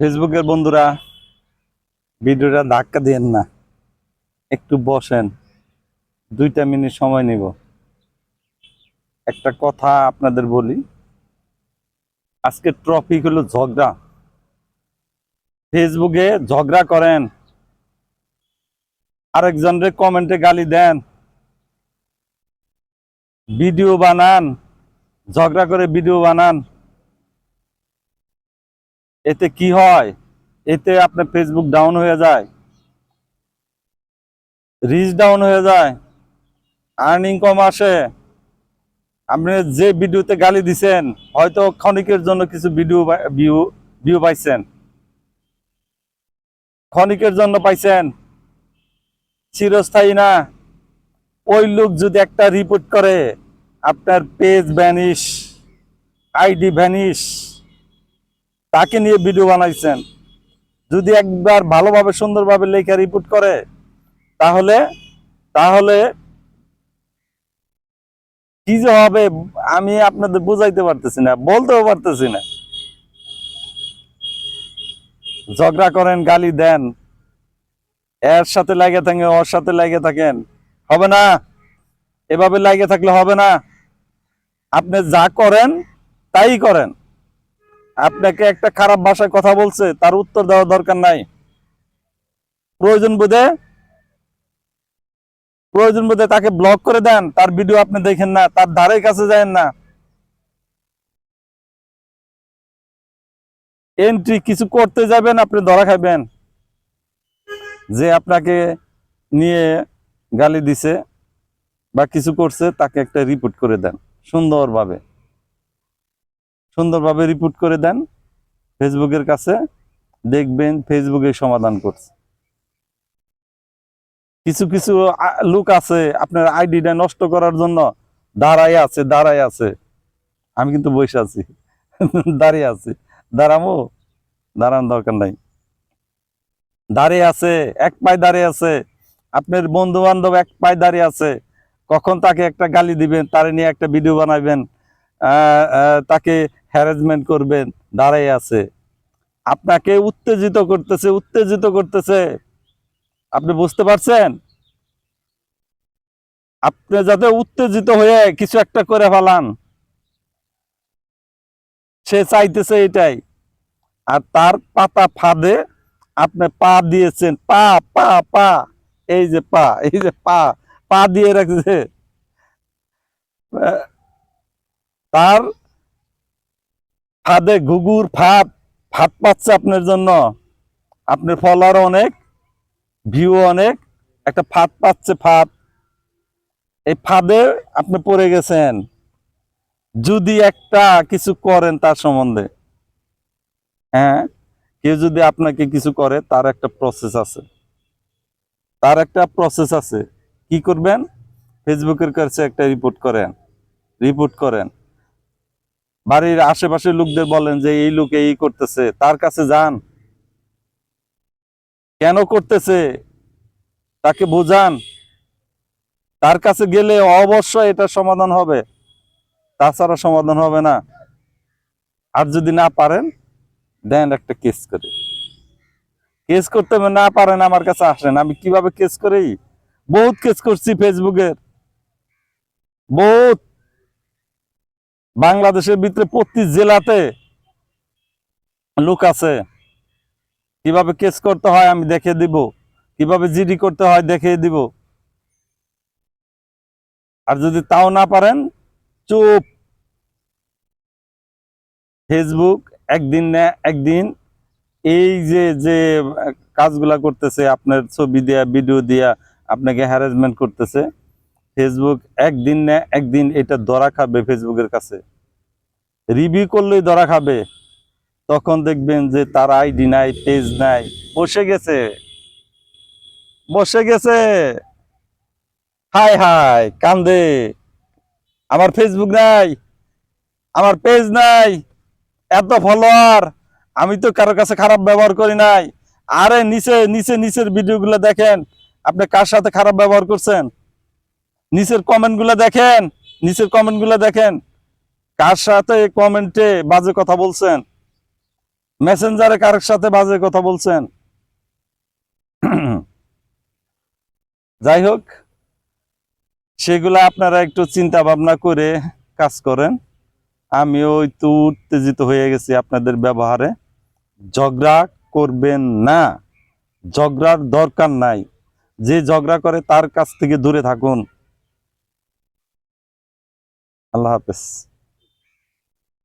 ফেসবুকের বন্ধুরা, ভিডিওটা ধাক্কা দিয়েন না। একটু বসেন, দুইটা মিনিট সময় নিব। একটা কথা আপনাদের বলি আজকে ট্রফিক হলো ঝগড়া। ফেসবুকে ঝগড়া করেন, আরেকজনরে কমেন্টে গালি দেন ভিডিও বানান, ঝগড়া করে ভিডিও বানান। এতে কি হয়? এতে আপনার ফেসবুক ডাউন হয়ে যায়। রিচ ডাউন হয়ে যায়। আর্নিং কম আসে। আপনি যে ভিডিওতে গালি দিছেন, হয়তো ক্ষণিকের জন্য কিছু ভিডিও ভিউ পাইছেন। ক্ষণিকের জন্য পাইছেন। চিরস্থায়ী না। ওই লোক যদি একটা রিপোর্ট করে, আপনার পেজ ভ্যানিশ আইডি ভ্যানিশ তাকে নিয়ে ভিডিও বানাইছেন। যদি একবার ভালোভাবে, সুন্দরভাবে লেখা রিপোর্ট করে, তাহলে তাহলে কি যে হবে, আমি আপনাদের বুঝাইতে পারতেছি না, বলতেও পারতেছি না। ঝগড়া করেন, গালি দেন। এর সাথে লাগে থাকেন, ওর সাথে লাগে থাকেন। হবে না। এভাবে লাগে থাকলে হবে না। আপনি যা করেন, তাই করেন। আপনাকে একটা খারাপ ভাষায় কথা বলছে, তার উত্তর দেওয়ার দরকার নাই। প্রয়োজন বোধে প্রয়োজন বোধে তাকে ব্লক করে দেন, তার ভিডিও আপনি দেখেন না, তার ধারে কাছে যায় না। এন্ট্রি কিছু করতে যাবেন, আপনি ধরা খাবেন যে আপনাকে নিয়ে গালি দিছে বা কিছু করছে, তাকে একটা রিপোর্ট করে দেন, সুন্দরভাবে। সুন্দরভাবে রিপোর্ট করে দেন ফেসবুকের কাছে, দেখবেন ফেসবুকে সমাধান করছে। কিছু কিছু লোক আছে, আপনার আইডিটা নষ্ট করার জন্য দাঁড়ায় আছে দাঁড়ায় আছে। আমি কিন্তু বসে আছি, দাঁড়িয়ে আছি। দাঁড়ামো দাঁড়ান দরকার নাই। দাঁড়িয়ে আছে, এক পায়ে দাঁড়িয়ে আছে। আপনার বন্ধু বান্ধব এক পায়ে দাঁড়িয়ে আছে। কখন তাকে একটা গালি দিবেন, তারে নিয়ে একটা ভিডিও বানাবেন তাকে হ্যারাসমেন্ট করবেন দাঁড়াই আছে। আপনাকে উত্তেজিত করতেছে উত্তেজিত করতেছে। আপনি বুঝতে পারছেন? আপনি যাতে উত্তেজিত হয়ে কিছু একটা করে ফেলান, সে চাইতেছে এটাই। আর তার পাতা ফাঁদে আপনি পা দিয়েছেন, পা পা পা, এই যে পা, এই যে পা পা দিয়ে রাখছে। তার ফাঁদে ঘুঘুর ফাঁদ ফাঁদ পাচ্ছে আপনার জন্য। আপনার ফলোয়ার অনেক ভিউ অনেক, একটা ফাঁদ পাচ্ছে ফাঁদ। এই ফাঁদে আপনি পড়ে গেছেন। যদি একটা কিছু করেন তার সম্বন্ধে। হ্যাঁ কেউ যদি আপনাকে কিছু করে, তার একটা প্রসেস আছে। তার একটা প্রসেস আছে। কি করবেন? ফেসবুকের কাছে একটা রিপোর্ট করেন। রিপোর্ট করেন। বাড়ির আশেপাশের লোকদের বলেন যে, এই লোক এই করতেছে, তার কাছে যান। কেন করতেছে? তাকে বোঝান। তার কাছে গেলে অবশ্যই এটা সমাধান হবে, তাছাড়া সমাধান হবে না। আর যদি না পারেন, দেন একটা কেস করে। কেস করতে না পারেন আমার কাছে আসেন, আমি কীভাবে কেস করি? বহুত কেস করছি ফেসবুকের, বহুত বাংলাদেশের ভিতরে প্রতি জেলাতে লোক আছে। কীভাবে কেস করতে হয় আমি দেখে দিব। কীভাবে জিডি করতে হয় দেখে দিব। আর যদি তাও না পারেন, চুপ। ফেসবুক একদিন না একদিন এই যে যে কাজগুলা করতেছে, আপনার ছবি দিয়া, ভিডিও দিয়া আপনাকে হ্যারাসমেন্ট করতেছে। ফেসবুক একদিন না, একদিন এটা ধরা খাবে ফেসবুকের কাছে। রিভিউ করলেই ধরা খাবে। তখন দেখবেন যে তার আইডি নাই পেজ নাই। বসে গেছে। বসে গেছে। হাই হাই, কান্দে। আমার ফেসবুক নাই, আমার পেজ নাই, এত ফলোয়ার আমি তো কারোর কাছে খারাপ ব্যবহার করি নাই। আরে নিচে নিচে, নিচের ভিডিওগুলো দেখেন। আপনি কার সাথে খারাপ ব্যবহার করছেন? নিচের কমেন্টগুলা দেখেন, নিচের কমেন্টগুলা দেখেন। কার সাথে কমেন্টে বাজে কথা বলছেন? মেসেঞ্জারে কারোর সাথে বাজে কথা বলছেন? যাই হোক, সেগুলো আপনারা একটু চিন্তা ভাবনা করে কাজ করেন। আমিও একটু উত্তেজিত হয়ে গেছি আপনাদের ব্যবহারে। ঝগড়া করবেন না। ঝগড়ার দরকার নাই। যে ঝগড়া করে তার কাছ থেকে দূরে থাকুন। আল্লাহ হাফেজ।